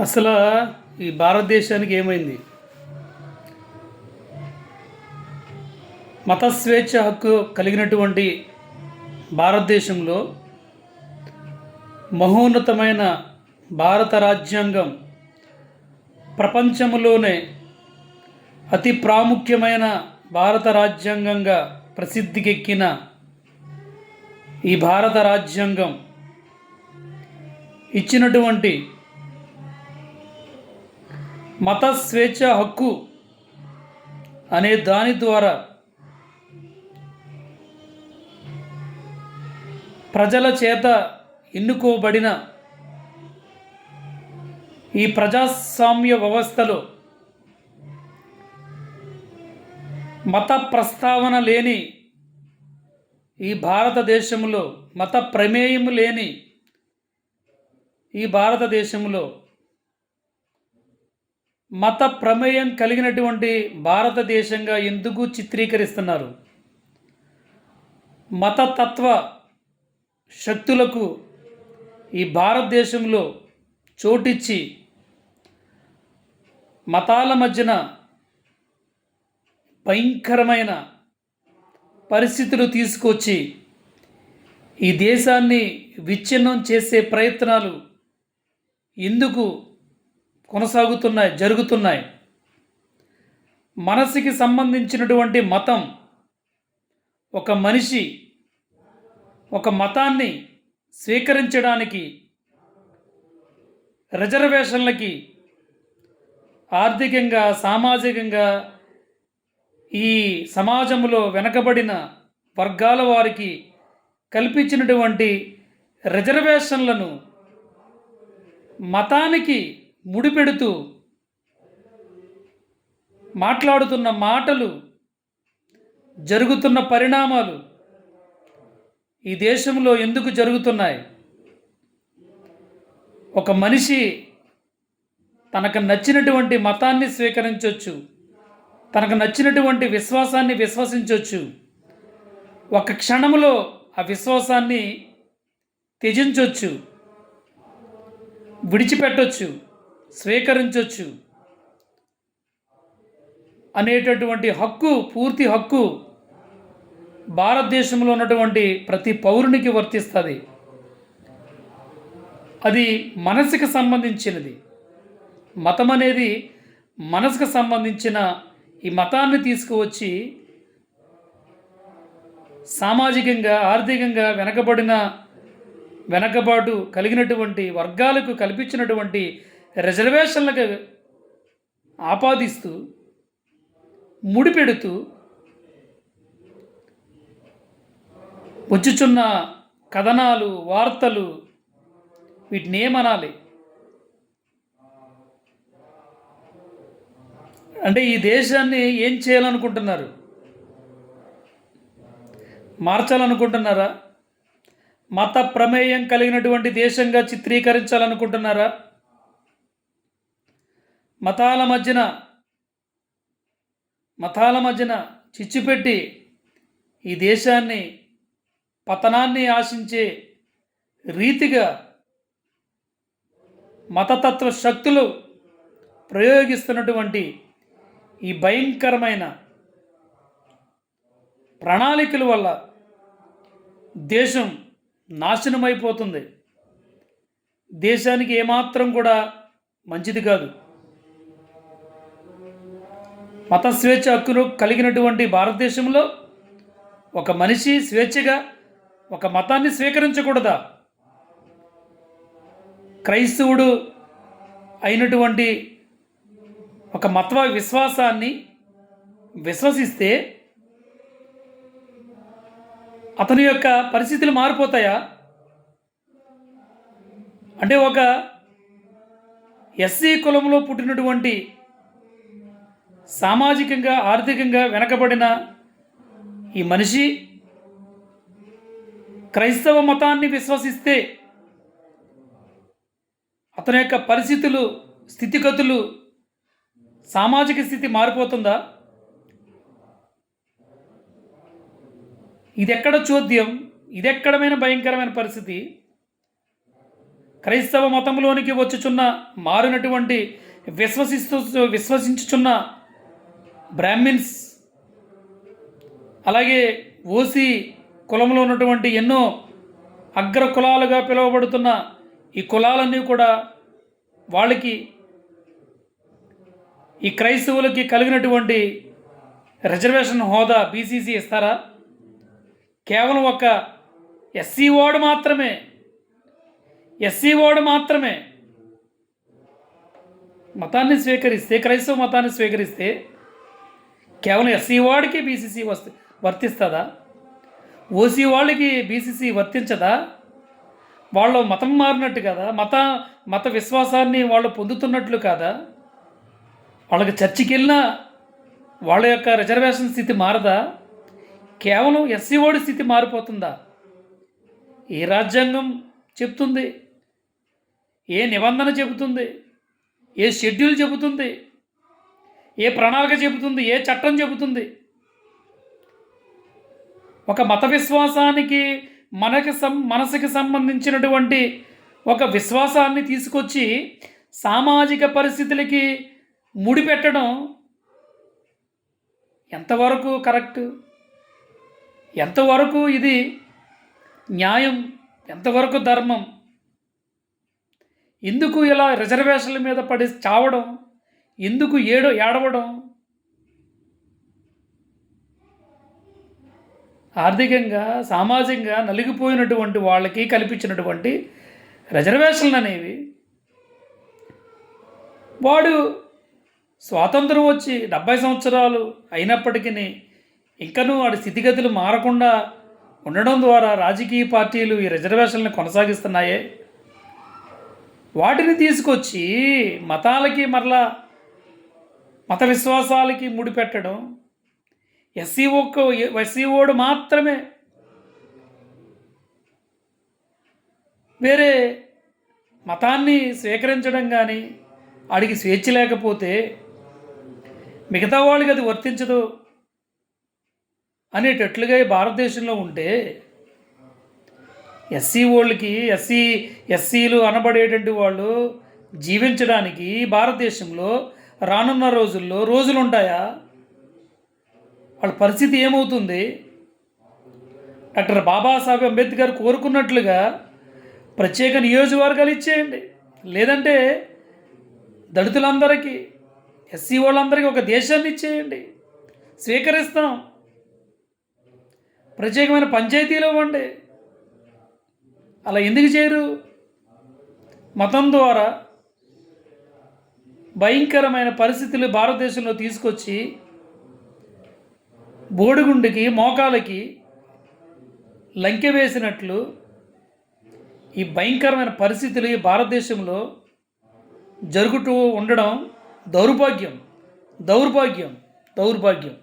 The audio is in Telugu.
అసలు ఈ భారతదేశానికి ఏమైంది? మత స్వేచ్ఛ హక్కు కలిగినటువంటి భారతదేశంలో మహోన్నతమైన భారత రాజ్యాంగం ప్రపంచంలోనే అతి ప్రాముఖ్యమైన భారత రాజ్యాంగంగా ప్రసిద్ధికెక్కిన ఈ భారత రాజ్యాంగం ఇచ్చినటువంటి మత స్వేచ్ఛ హక్కు అనే దాని ద్వారా ప్రజల చేత ఎన్నుకోబడిన ఈ ప్రజాస్వామ్య వ్యవస్థలో మత ప్రస్తావన లేని ఈ భారతదేశంలో మత ప్రమేయం లేని ఈ భారతదేశంలో మత ప్రమేయం కలిగినటువంటి భారతదేశంగా ఎందుకు చిత్రీకరిస్తున్నారు? మతతత్వ శక్తులకు ఈ భారతదేశంలో చోటిచ్చి మతాల మధ్యన భయంకరమైన పరిస్థితులు తీసుకొచ్చి ఈ దేశాన్ని విచ్ఛిన్నం చేసే ప్రయత్నాలు ఎందుకు కొనసాగుతున్నాయి జరుగుతున్నాయి. మనసుకి సంబంధించినటువంటి మతం ఒక మనిషి ఒక మతాన్ని స్వీకరించడానికి రిజర్వేషన్లకి ఆర్థికంగా సామాజికంగా ఈ సమాజంలో వెనకబడిన వర్గాల వారికి కల్పించినటువంటి రిజర్వేషన్లను మతానికి ముడిపెడుతూ మాట్లాడుతున్న మాటలు జరుగుతున్న పరిణామాలు ఈ దేశంలో ఎందుకు జరుగుతున్నాయి? ఒక మనిషి తనకు నచ్చినటువంటి మతాన్ని స్వీకరించవచ్చు తనకు నచ్చినటువంటి విశ్వాసాన్ని విశ్వసించవచ్చు ఒక క్షణంలో ఆ విశ్వాసాన్ని త్యజించవచ్చు విడిచిపెట్టొచ్చు. స్వీకరించవచ్చు అనేటటువంటి హక్కు పూర్తి హక్కు భారతదేశంలో ఉన్నటువంటి ప్రతి పౌరునికి వర్తిస్తుంది. అది మనసుకు సంబంధించినది. మతం అనేది మనసుకు సంబంధించిన ఈ మతాన్ని తీసుకువచ్చి సామాజికంగా ఆర్థికంగా వెనకబడిన వెనకబాటు కలిగినటువంటి వర్గాలకు కల్పించినటువంటి రిజర్వేషన్లకు ఆపాదిస్తూ ముడిపెడుతూ వచ్చుచున్న కథనాలు వార్తలు వీటిని ఏమనాలి? అంటే ఈ దేశాన్ని ఏం చేయాలనుకుంటున్నారు? మార్చాలనుకుంటున్నారా? మత ప్రమేయం కలిగినటువంటి దేశంగా చిత్రీకరించాలనుకుంటున్నారా? మతాల మధ్యన మతాల మధ్యన చిచ్చుపెట్టి ఈ దేశాన్ని పతనాన్ని ఆశించే రీతిగా మతతత్వ శక్తులు ప్రయోగిస్తున్నటువంటి ఈ భయంకరమైన ప్రణాళికల వల్ల దేశం నాశనమైపోతుంది. దేశానికి ఏమాత్రం కూడా మంచిది కాదు. మత స్వేచ్ఛ హక్కులు కలిగినటువంటి భారతదేశంలో ఒక మనిషి స్వేచ్ఛగా ఒక మతాన్ని స్వీకరించకూడదా? క్రైస్తవుడు అయినటువంటి ఒక మత్వ విశ్వాసాన్ని విశ్వసిస్తే అతని యొక్క పరిస్థితులు మారిపోతాయా? అంటే ఒక ఎస్సీ కులంలో పుట్టినటువంటి సామాజికంగా ఆర్థికంగా వెనకబడిన ఈ మనిషి క్రైస్తవ మతాన్ని విశ్వసిస్తే అతని యొక్క పరిస్థితులు స్థితిగతులు సామాజిక స్థితి మారిపోతుందా? ఇదెక్కడ చోద్యం? ఇదెక్కడమైన భయంకరమైన పరిస్థితి? క్రైస్తవ మతంలోనికి వచ్చుచున్న మారినటువంటి విశ్వసిస్తూ విశ్వసించుచున్న బ్రాహ్మిన్స్ అలాగే ఓసీ కులంలో ఉన్నటువంటి ఎన్నో అగ్ర కులాలుగా పిలువబడుతున్న ఈ కులాలన్నీ కూడా వాళ్ళకి ఈ క్రైస్తవులకి కలిగినటువంటి రిజర్వేషన్ హోదా బీసీసీ ఇస్తారా? కేవలం ఒక ఎస్సీ వార్డు మాత్రమే ఎస్సీ వార్డు మాత్రమే మతాన్ని స్వీకరిస్తే క్రైస్తవ మతాన్ని స్వీకరిస్తే కేవలం ఎస్సీ వాడికి బీసీసీ వస్తు వర్తిస్తుందా? ఓసీ వాళ్ళకి బీసీసీ వర్తించదా? వాళ్ళు మతం మారినట్టు కదా? మత మత విశ్వాసాన్ని వాళ్ళు పొందుతున్నట్లు కాదా? వాళ్ళకి చర్చికి వెళ్ళినా వాళ్ళ యొక్క రిజర్వేషన్ స్థితి మారదా? కేవలం ఎస్సీ వాడి స్థితి మారిపోతుందా? ఏ రాజ్యాంగం చెప్తుంది? ఏ నిబంధన చెబుతుంది? ఏ షెడ్యూల్ చెబుతుంది? ఏ ప్రణాళిక చెబుతుంది ఏ చట్టం చెబుతుంది? ఒక మత విశ్వాసానికి మనకి సం మనసుకి సంబంధించినటువంటి ఒక విశ్వాసాన్ని తీసుకొచ్చి సామాజిక పరిస్థితులకి ముడిపెట్టడం ఎంతవరకు కరెక్ట్? ఎంతవరకు ఇది న్యాయం? ఎంతవరకు ధర్మం? ఎందుకు ఇలా రిజర్వేషన్ల మీద పడి చావడం? ఎందుకు ఏడో ఏడవడం? ఆర్థికంగా సామాజికంగా నలిగిపోయినటువంటి వాళ్ళకి కల్పించినటువంటి రిజర్వేషన్లు అనేవి వాడు స్వాతంత్రం వచ్చి డెబ్బై సంవత్సరాలు అయినప్పటికీ ఇంకనూ వాడి స్థితిగతులు మారకుండా ఉండడం ద్వారా రాజకీయ పార్టీలు ఈ రిజర్వేషన్లను కొనసాగిస్తున్నాయే? వాటిని తీసుకొచ్చి మతాలకి మరలా మత విశ్వాసాలకి ముడిపెట్టడం ఎస్సీఓకు ఎస్సీఓడు మాత్రమే వేరే మతాన్ని స్వీకరించడం కానీ వాడికి స్వేచ్ఛ లేకపోతే మిగతా వాళ్ళకి అది వర్తించదు అనేటట్లుగా ఈ భారతదేశంలో ఉంటే ఎస్సీ వాళ్ళకి ఎస్సీ ఎస్సీలు అనబడేటువంటి వాళ్ళు జీవించడానికి భారతదేశంలో రానున్న రోజుల్లో రోజులు ఉంటాయా? వాళ్ళ పరిస్థితి ఏమవుతుంది? డాక్టర్ బాబాసాహెబ్ అంబేద్కర్ కోరుకున్నట్లుగా ప్రత్యేక నియోజకవర్గాలు ఇచ్చేయండి. లేదంటే దళితులందరికీ ఎస్సీ వాళ్ళందరికీ ఒక దేశాన్ని ఇచ్చేయండి. స్వీకరిస్తాం. ప్రత్యేకమైన పంచాయతీలు ఇవ్వండి. అలా ఎందుకు చేయరు? మతం ద్వారా భయంకరమైన పరిస్థితులు భారతదేశంలో తీసుకొచ్చి బోడిగుండికి మోకాలకి లంకె వేసినట్లు ఈ భయంకరమైన పరిస్థితులు ఈ భారతదేశంలో జరుగుతూ ఉండడం దౌర్భాగ్యం దౌర్భాగ్యం దౌర్భాగ్యం.